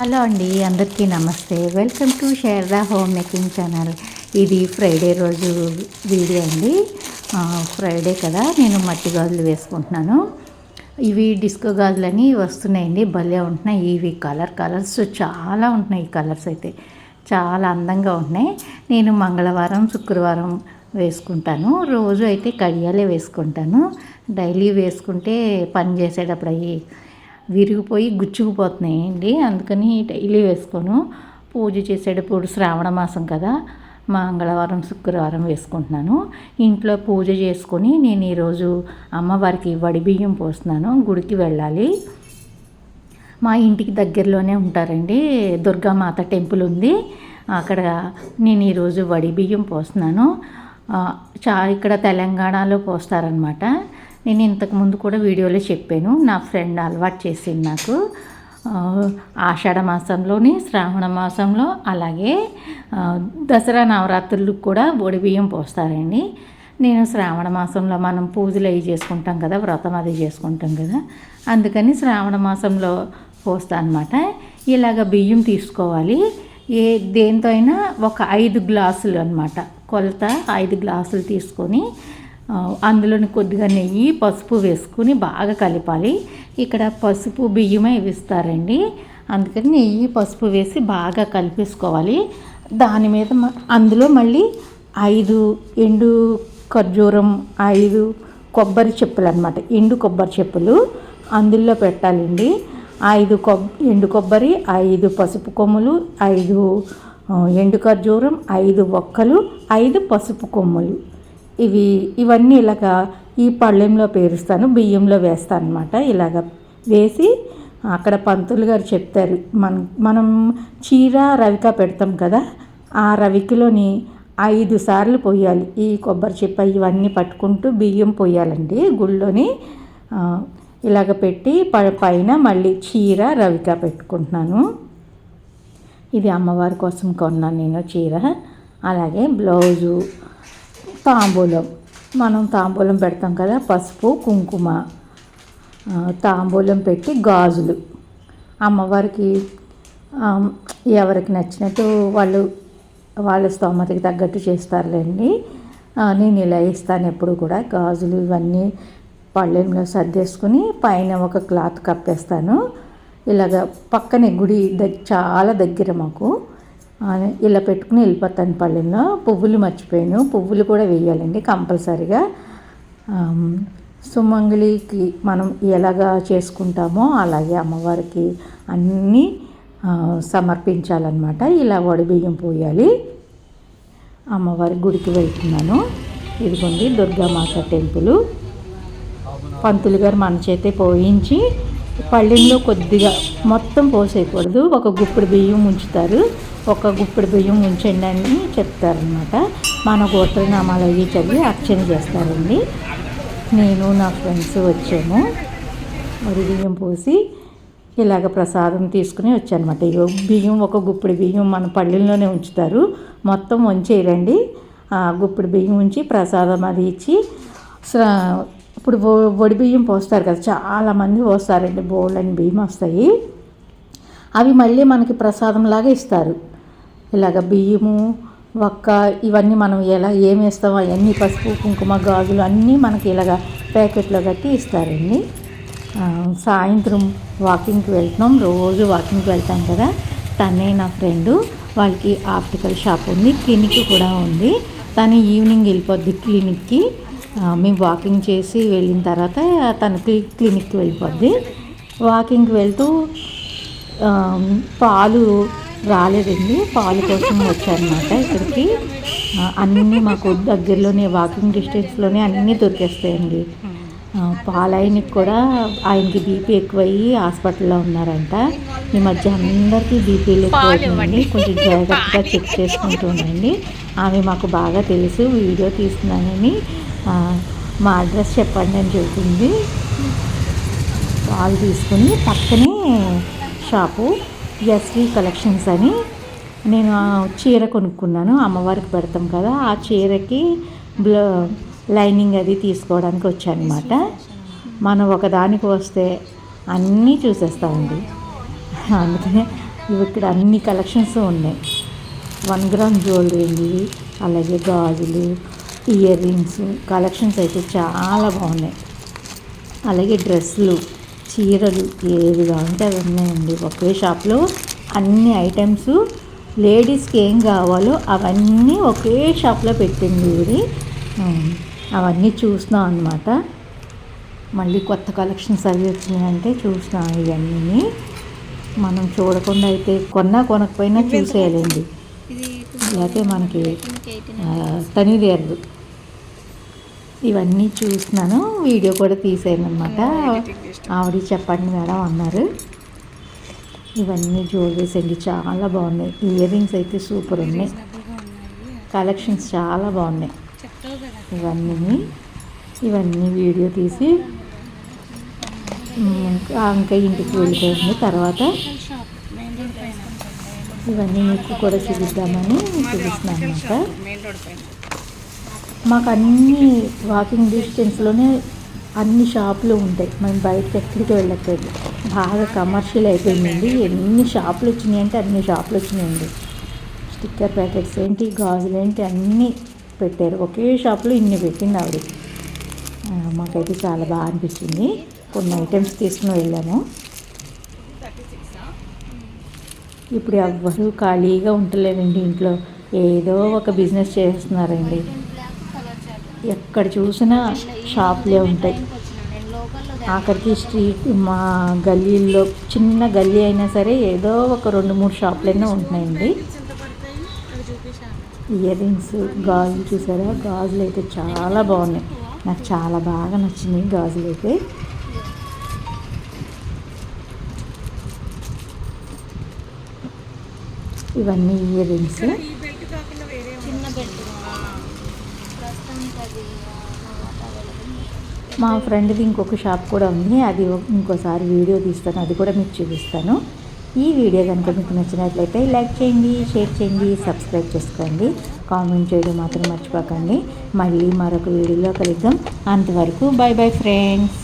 Hello అండి అందరికీ నమస్తే. Welcome to share the home making channel ఇది ఫ్రైడే రోజు వీడియో అండి. ఫ్రైడే కదా నేను మట్టి గాజులు వేసుకుంటున్నాను. ఇవి డిస్కో గాజులని వస్తున్నాయండి భలే ఉంటున్నాయి. ఇవి కలర్ కలర్స్ చాలా ఉంటున్నాయి ఈ కలర్స్ అయితే. చాలా అందంగా ఉంటున్నాయి. నేను మంగళవారం శుక్రవారం వేసుకుంటాను. రోజు అయితే కడియాలే వేసుకుంటాను. డైలీ వేసుకుంటే పని చేసేటప్పుడు అవి విరిగిపోయి గుచ్చుకుపోతున్నాయండి అందుకని డైలీ వేసుకోను. పూజ చేసేటప్పుడు శ్రావణ మాసం కదా మంగళవారం శుక్రవారం వేసుకుంటున్నాను. ఇంట్లో పూజ చేసుకొని నేను ఈరోజు అమ్మవారికి వడి బియ్యం పోస్తున్నాను. గుడికి వెళ్ళాలి. మా ఇంటికి దగ్గరలోనే ఉంటారండి. దుర్గామాత టెంపుల్ ఉంది. అక్కడ నేను ఈరోజు వడి బియ్యం పోస్తున్నాను. చా ఇక్కడ తెలంగాణలో పోస్తారనమాట నేను ఇంతకుముందు కూడా వీడియోలో చెప్పాను. నా ఫ్రెండ్ అలవాటు చేసింది నాకు. ఆషాఢ మాసంలోని శ్రావణ మాసంలో అలాగే దసరా నవరాత్రులకు కూడా వడి బియ్యం పోస్తారండి. నేను శ్రావణ మాసంలో మనం పూజలు అవి చేసుకుంటాం కదా వ్రతం అది చేసుకుంటాం కదా. అందుకని శ్రావణ మాసంలో పోస్తా అనమాట ఇలాగ బియ్యం తీసుకోవాలి. ఏ దేంతో అయినా ఒక ఐదు గ్లాసులు అనమాట కొలత ఐదు గ్లాసులు తీసుకొని అందులోని కొద్దిగా నెయ్యి పసుపు వేసుకుని బాగా కలపాలి. ఇక్కడ పసుపు బియ్యమే ఇస్తారండి అందుకని నెయ్యి పసుపు వేసి బాగా కలిపేసుకోవాలి. దాని మీద మ- అందులో మళ్ళీ ఐదు ఎండు ఖర్జూరం ఐదు కొబ్బరి చెప్పులు అనమాట ఎండు కొబ్బరి చెప్పులు అందులో పెట్టాలండి. ఐదు కొబ్ ఎండు కొబ్బరి ఐదు పసుపు కొమ్ములు ఐదు ఎండు ఖర్జూరం ఐదు ఒక్కలు ఐదు పసుపు కొమ్ములు. ఇవి ఇవన్నీ ఇలాగా ఈ పళ్ళెంలో పేరుస్తాను బియ్యంలో వేస్తాను అనమాట ఇలాగ వేసి అక్కడ పంతులు గారు చెప్తారు మనం మనం చీర రవిక పెడతాం కదా ఆ రవికిలోని ఐదు సార్లు పోయాలి. ఈ కొబ్బరి చిప్ప ఇవన్నీ పట్టుకుంటూ బియ్యం పోయాలండి. గుళ్ళోని ఇలాగ పెట్టి ప పైన మళ్ళీ చీర రవిక పెట్టుకుంటున్నాను. ఇది అమ్మవారి కోసం కొన్నాను నేను చీర. అలాగే బ్లౌజు తాంబూలం. మనం తాంబూలం పెడతాం కదా పసుపు కుంకుమ. తాంబూలం పెట్టి గాజులు. అమ్మవారికి ఎవరికి నచ్చినట్టు వాళ్ళు వాళ్ళ స్తోమతకి తగ్గట్టు చేస్తారులేండి. నేను ఇలా ఇస్తాను ఎప్పుడు కూడా. గాజులు ఇవన్నీ పళ్ళెంలో సర్దేసుకుని పైన ఒక క్లాత్ కప్పేస్తాను. ఇలాగ పక్కనే గుడి దగ్ చాలా దగ్గర మాకు. ఇలా పెట్టుకుని వెళ్ళిపోతాను పళ్ళెంలో. పువ్వులు మర్చిపోయాను. పువ్వులు కూడా వేయాలండి కంపల్సరిగా. సుమంగళికి మనం ఎలాగా చేసుకుంటామో అలాగే అమ్మవారికి అన్నీ సమర్పించాలన్నమాట. ఇలా వడిబియ్యం పోయాలి. అమ్మవారి గుడికి వెళ్తున్నాను. ఇదిగోండి దుర్గామాత టెంపుల్. పంతులు గారు మన చేతే పోయించి పళ్ళెంలో కొద్దిగా మొత్తం పోసేయకూడదు. ఒక గుప్పుడు బియ్యం ఉంచుతారు. ఒక గుప్పిడి బియ్యం ఉంచండి అని చెప్తారనమాట మన గోత్రనామాలు అవి చదివి అర్చన చేస్తారండి. నేను నా ఫ్రెండ్స్ వచ్చాము. మరి బియ్యం పోసి ఇలాగ ప్రసాదం తీసుకుని వచ్చానమాట. ఇగో బియ్యం ఒక గుప్పిడి బియ్యం మన పల్లెల్లోనే ఉంచుతారు. మొత్తం వంచేయరండి. ఆ గుప్పెడు బియ్యం ఉంచి ప్రసాదం అది ఇచ్చి ఇప్పుడు వడి బియ్యం పోస్తారు కదా చాలామంది పోస్తారండి. బోల్డ్ అని బియ్యం వస్తాయి. అవి మళ్ళీ మనకి ప్రసాదంలాగా ఇస్తారు. ఇలాగ బియ్యము వక్క ఇవన్నీ మనం ఎలా ఏం వేస్తామో అవన్నీ పసుపు కుంకుమ గాజులు అన్నీ మనకి ఇలాగ ప్యాకెట్లో కట్టి ఇస్తారండి. సాయంత్రం వాకింగ్కి వెళ్తున్నాం. రోజు వాకింగ్కి వెళ్తాం కదా. తనే నా ఫ్రెండు. వాళ్ళకి ఆప్టికల్ షాప్ ఉంది. క్లినిక్ కూడా ఉంది. తను ఈవినింగ్ వెళ్ళిపోద్ది క్లినిక్కి. మేము వాకింగ్ చేసి వెళ్ళిన తర్వాత తను క్లి- క్లినిక్కి వెళ్ళిపోద్ది. వాకింగ్కి వెళ్తూ పాలు రాలేదండి. పాలు కోసం వచ్చారనమాట ఇక్కడికి. అన్నీ మాకు దగ్గరలోనే వాకింగ్ డిస్టెన్స్లోనే అన్నీ దొరికేస్తాయండి. పాలయనికి కూడా ఆయనకి బీపీ ఎక్కువయ్యి హాస్పిటల్లో ఉన్నారంట. ఈ మధ్య అందరికీ బీపీలు ఎక్కువైపోయింది కొంచెం జాగ్రత్తగా చెక్ చేసుకుంటూ ఉండండి. ఆమె మాకు బాగా తెలుసు. వీడియో తీస్తున్నానని మా అడ్రస్ చెప్పండి అని చెబుతుంది. పాలు తీసుకుని పక్కనే షాపు. ఎస్వి కలెక్షన్స్ అని నేను చీర కొనుక్కున్నాను. అమ్మవారికి పెడతాం కదా ఆ చీరకి బ్ల లైనింగ్ అది తీసుకోవడానికి వచ్చానమాట. మనం ఒకదానికి వస్తే అన్నీ చూసేస్తామండి అందుకనే ఇవి ఇక్కడ అన్ని కలెక్షన్స్ ఉన్నాయి. వన్ గ్రామ్ జ్యువెలరీ అలాగే గాజులు ఇయర్ రింగ్స్ కలెక్షన్స్ అయితే చాలా బాగున్నాయి. అలాగే డ్రెస్సులు. చీరలు ఏది కావాలంటే అవి ఉన్నాయండి. ఒకే షాప్లో అన్ని ఐటమ్స్ లేడీస్కి ఏం కావాలో అవన్నీ ఒకే షాప్లో పెట్టింది ఇది అవన్నీ చూస్తున్నాం అనమాట మళ్ళీ కొత్త కలెక్షన్స్ అవి వచ్చినాయంటే చూస్తున్నాం ఇవన్నీ మనం చూడకుండా అయితే కొన్నా కొనకపోయినా చూసేయాలండి. లేకపోతే మనకి తనిదేరదు. ఇవన్నీ చూస్తున్నాను వీడియో కూడా అనమాట ఆవిడ చెప్పండి మేడం అన్నారు. ఇవన్నీ జ్యువెలరీస్ అండి చాలా బాగున్నాయి. ఇయర్ రింగ్స్ అయితే సూపర్ ఉన్నాయి. కలెక్షన్స్ చాలా బాగున్నాయి. ఇవన్నీ ఇవన్నీ వీడియో తీసి ఇంకా ఇంటికి వెళ్ళిపోయింది. తర్వాత ఇవన్నీ మీకు కూడా చూపిద్దామని చూపిస్తున్నాను అనమాట మాకు అన్ని వాకింగ్ డిస్టెన్స్లోనే అన్ని షాపులు ఉంటాయి. మేము బయటకు ఎక్కడికి వెళ్ళట్లేదు. బాగా కమర్షియల్ అయిపోయిందండి. ఎన్ని షాపులు వచ్చినాయి అంటే అన్ని షాపులు వచ్చినాయండి. స్టిక్కర్ ప్యాకెట్స్ ఏంటి గాజులు ఏంటి అన్నీ పెట్టారు. ఒకే షాప్లో ఇన్ని పెట్టింది ఆవిడ. మాకైతే చాలా బాగా అనిపించింది. కొన్ని ఐటమ్స్ తీసుకుని వెళ్ళాము. ఇప్పుడు ఎవ్వరూ ఖాళీగా ఉండలేదండి ఇంట్లో. ఏదో ఒక బిజినెస్ చేస్తున్నారండి. ఎక్కడ చూసినా షాప్లే ఉంటాయి. ఆఖరికి స్ట్రీట్ మా గల్లీల్లో చిన్న గల్లీ అయినా సరే ఏదో ఒక రెండు మూడు షాపులైనా ఉంటున్నాయండి. ఇయర్ రింగ్స్ గాజులు చూసారా? గాజులు అయితే చాలా బాగున్నాయి. నాకు చాలా బాగా నచ్చినాయి గాజులు అయితే ఇవన్నీ ఇయర్ రింగ్స్ చిన్న మా ఫ్రెండ్ది ఇంకొక షాప్ కూడా ఉంది. అది ఇంకోసారి వీడియో తీస్తాను. అది కూడా మీకు చూపిస్తాను. ఈ వీడియో కనుక మీకు నచ్చినట్లయితే లైక్ చేయండి షేర్ చేయండి సబ్స్క్రైబ్ చేసుకోండి. కామెంట్ చేయడం మాత్రం మర్చిపోకండి. మళ్ళీ మరొక వీడియోలో కలుద్దాం. అంతవరకు బై బై ఫ్రెండ్స్.